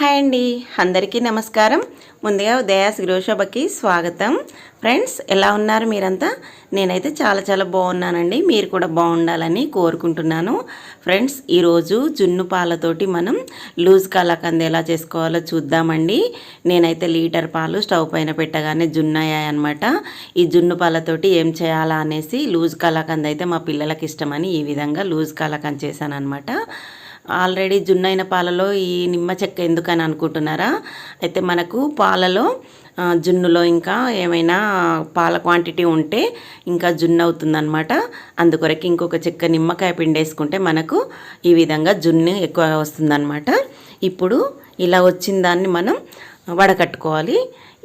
Hi అండి. అందరికీ నమస్కారం. ముందుగా ఉదయాస్ గృహశోభకి స్వాగతం. ఫ్రెండ్స్ ఎలా ఉన్నారు మీరంతా? నేనైతే చాలా చాలా బాగున్నానండి. మీరు కూడా బాగుండాలని కోరుకుంటున్నాను. ఫ్రెండ్స్ ఈరోజు జున్ను పాలతోటి మనం లూజ్ కలాకంద ఎలా చేసుకోవాలో చూద్దామండి. నేనైతే లీటర్ పాలు స్టవ్ పైన పెట్టగానే జున్నయ్యాయన్నమాట ఈ జున్ను పాలతోటి ఏం చేయాలా అనేసి లూజ్ కలాకంద అయితే మా పిల్లలకి ఇష్టమని ఈ విధంగా లూజ్ కలాకంద చేశాను అనమాట ఆల్రెడీ జున్నైన పాలలో ఈ నిమ్మ చెక్క ఎందుకని అనుకుంటున్నారా? అయితే మనకు పాలలో జున్నులో ఇంకా ఏమైనా పాల క్వాంటిటీ ఉంటే ఇంకా జున్ను అవుతుందన్నమాట. అందుకొరకు ఇంకొక చెక్క నిమ్మకాయ పిండేసుకుంటే మనకు ఈ విధంగా జున్ను ఎక్కువ వస్తుందన్నమాట. ఇప్పుడు ఇలా వచ్చిన దాన్ని మనం వడకట్టుకోవాలి.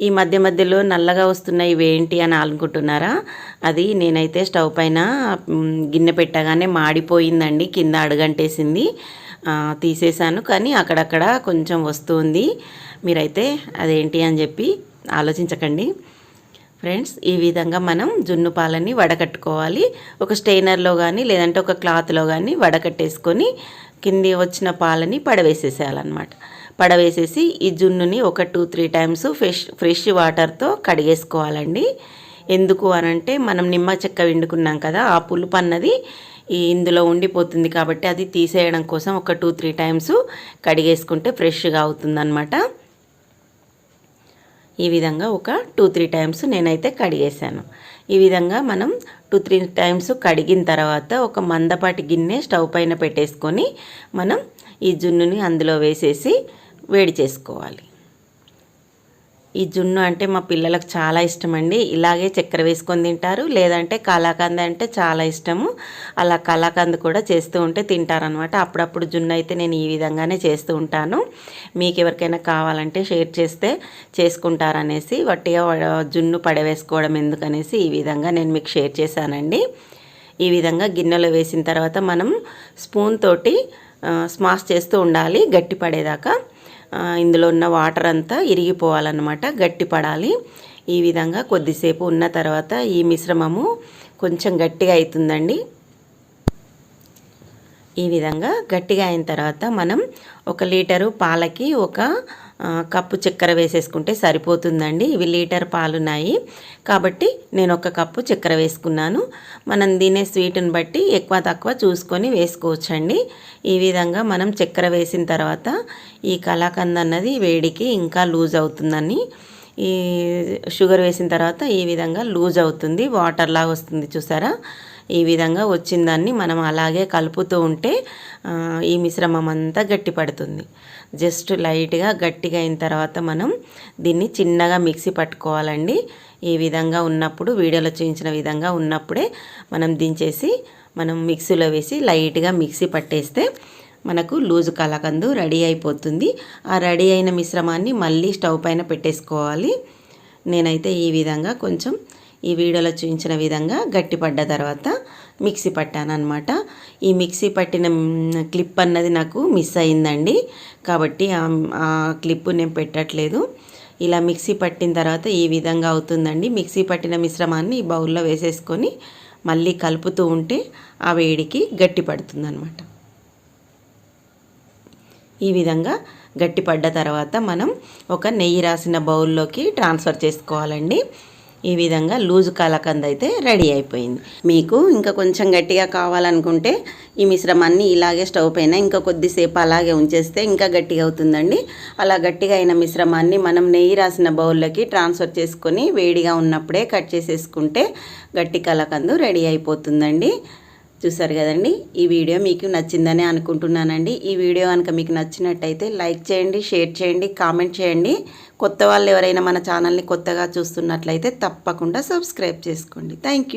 ఈ మధ్య మధ్యలో నల్లగా వస్తున్నాయి ఇవేంటి అని అనుకుంటున్నారా? అది నేనైతే స్టవ్ పైన గిన్నె పెట్టగానే మాడిపోయిందండి కింద అడుగంటేసింది. తీసేసాను కానీ అక్కడక్కడ కొంచెం వస్తుంది. మీరైతే అదేంటి అని చెప్పి ఆలోచించకండి. ఫ్రెండ్స్ ఈ విధంగా మనం జున్ను పాలని వడకట్టుకోవాలి. ఒక స్టెయినర్లో కానీ లేదంటే ఒక క్లాత్లో కానీ వడకట్టేసుకొని కింది వచ్చిన పాలని పడవేసేసేయాలన్నమాట. పడవేసేసి ఈ జున్నుని ఒక two three times fresh fresh వాటర్తో కడిగేసుకోవాలండి. ఎందుకు అనంటే మనం నిమ్మ చెక్క వండుకున్నాం కదా ఆ పులుపు అన్నది ఇందులో ఉండిపోతుంది కాబట్టి అది తీసేయడం కోసం ఒక టూ త్రీ టైమ్స్ కడిగేసుకుంటే ఫ్రెష్గా అవుతుందన్నమాట. ఈ విధంగా ఒక టూ త్రీ టైమ్స్ నేనైతే కడిగేసాను ఈ విధంగా మనం టూ త్రీ టైమ్స్ కడిగిన తర్వాత ఒక మందపాటి గిన్నె స్టవ్ పైన పెట్టేసుకొని మనం ఈ జున్నుని అందులో వేసేసి వేడి చేసుకోవాలి. ఈ జున్ను అంటే మా పిల్లలకు చాలా ఇష్టం అండి ఇలాగే చక్కెర వేసుకొని తింటారు. లేదంటే కలాకంద అంటే చాలా ఇష్టము. అలా కలాకంద కూడా చేస్తూ ఉంటే తింటారనమాట అప్పుడప్పుడు జున్ను అయితే నేను ఈ విధంగానే చేస్తూ ఉంటాను. మీకు ఎవరికైనా కావాలంటే షేర్ చేస్తే చేసుకుంటారనేసి వట్టిగా జున్ను పడవేసుకోవడం ఎందుకనేసి ఈ విధంగా నేను మీకు షేర్ చేశానండి. ఈ విధంగా గిన్నెలో వేసిన తర్వాత మనం స్పూన్ తోటి స్మాష్ చేస్తూ ఉండాలి. గట్టి పడేదాకా. ఇందులో ఉన్న వాటర్ అంతా ఇరిగిపోవాలన్నమాట గట్టి పడాలి ఈ విధంగా కొద్దిసేపు ఉన్న తర్వాత ఈ మిశ్రమము కొంచెం గట్టిగా అవుతుందండి. ఈ విధంగా గట్టిగా అయిన తర్వాత మనం ఒక లీటరు పాలకి ఒక కప్పు చక్కెర వేసేసుకుంటే సరిపోతుందండి. ఇవి లీటర్ పాలున్నాయి. కాబట్టి నేను ఒక కప్పు చక్కెర వేసుకున్నాను. మనం తినే స్వీట్ని బట్టి ఎక్కువ తక్కువ చూసుకొని వేసుకోవచ్చండి. ఈ విధంగా మనం చక్కెర వేసిన తర్వాత ఈ కలాకంద అన్నది వేడికి ఇంకా లూజ్ అవుతుందని ఈ షుగర్ వేసిన తర్వాత ఈ విధంగా లూజ్ అవుతుంది. వాటర్ లాగా వస్తుంది చూసారా? ఈ విధంగా వచ్చిన దాన్ని మనం అలాగే కలుపుతూ ఉంటే ఈ మిశ్రమం అంతా గట్టి పడుతుంది. జస్ట్ లైట్గా గట్టిగా అయిన తర్వాత మనం దీన్ని చిన్నగా మిక్సీ పట్టుకోవాలండి. ఈ విధంగా ఉన్నప్పుడు వీడియోలో చూపించిన విధంగా ఉన్నప్పుడే మనం దించేసి మనం మిక్సీలో వేసి లైట్గా మిక్సీ పట్టేస్తే మనకు లూజు కలకందు రెడీ అయిపోతుంది. ఆ రెడీ అయిన మిశ్రమాన్ని మళ్ళీ స్టవ్ పైన పెట్టేసుకోవాలి. నేనైతే ఈ విధంగా కొంచెం ఈ వీడియోలో చూపించిన విధంగా గట్టిపడ్డ తర్వాత మిక్సీ పట్టాను అనమాట ఈ మిక్సీ పట్టిన క్లిప్ అన్నది నాకు మిస్ అయిందండి. కాబట్టి ఆ క్లిప్ నేను పెట్టట్లేదు. ఇలా మిక్సీ పట్టిన తర్వాత ఈ విధంగా అవుతుందండి. మిక్సీ పట్టిన మిశ్రమాన్ని ఈ బౌల్లో వేసేసుకొని మళ్ళీ కలుపుతూ ఉంటే ఆ వేడికి గట్టి పడుతుందనమాట ఈ విధంగా గట్టిపడ్డ తర్వాత మనం ఒక నెయ్యి రాసిన బౌల్లోకి ట్రాన్స్ఫర్ చేసుకోవాలండి. ఈ విధంగా లూజు కలకంద అయితే రెడీ అయిపోయింది. మీకు ఇంకా కొంచెం గట్టిగా కావాలనుకుంటే ఈ మిశ్రమాన్ని ఇలాగే స్టవ్ పైన ఇంకా కొద్దిసేపు అలాగే ఉంచేస్తే ఇంకా గట్టిగా అవుతుందండి. అలా గట్టిగా అయిన మిశ్రమాన్ని మనం నెయ్యి రాసిన బౌల్లోకి ట్రాన్స్ఫర్ చేసుకొని వేడిగా ఉన్నప్పుడే కట్ చేసేసుకుంటే గట్టి కలకందు రెడీ అయిపోతుందండి. చూసారు కదండి? ఈ వీడియో మీకు నచ్చిందని అనుకుంటున్నానండి. ఈ వీడియో కనుక మీకు నచ్చినట్టయితే లైక్ చేయండి షేర్ చేయండి కామెంట్ చేయండి. కొత్త వాళ్ళు ఎవరైనా మన ఛానల్ని కొత్తగా చూస్తున్నట్లయితే తప్పకుండా సబ్స్క్రైబ్ చేసుకోండి. థ్యాంక్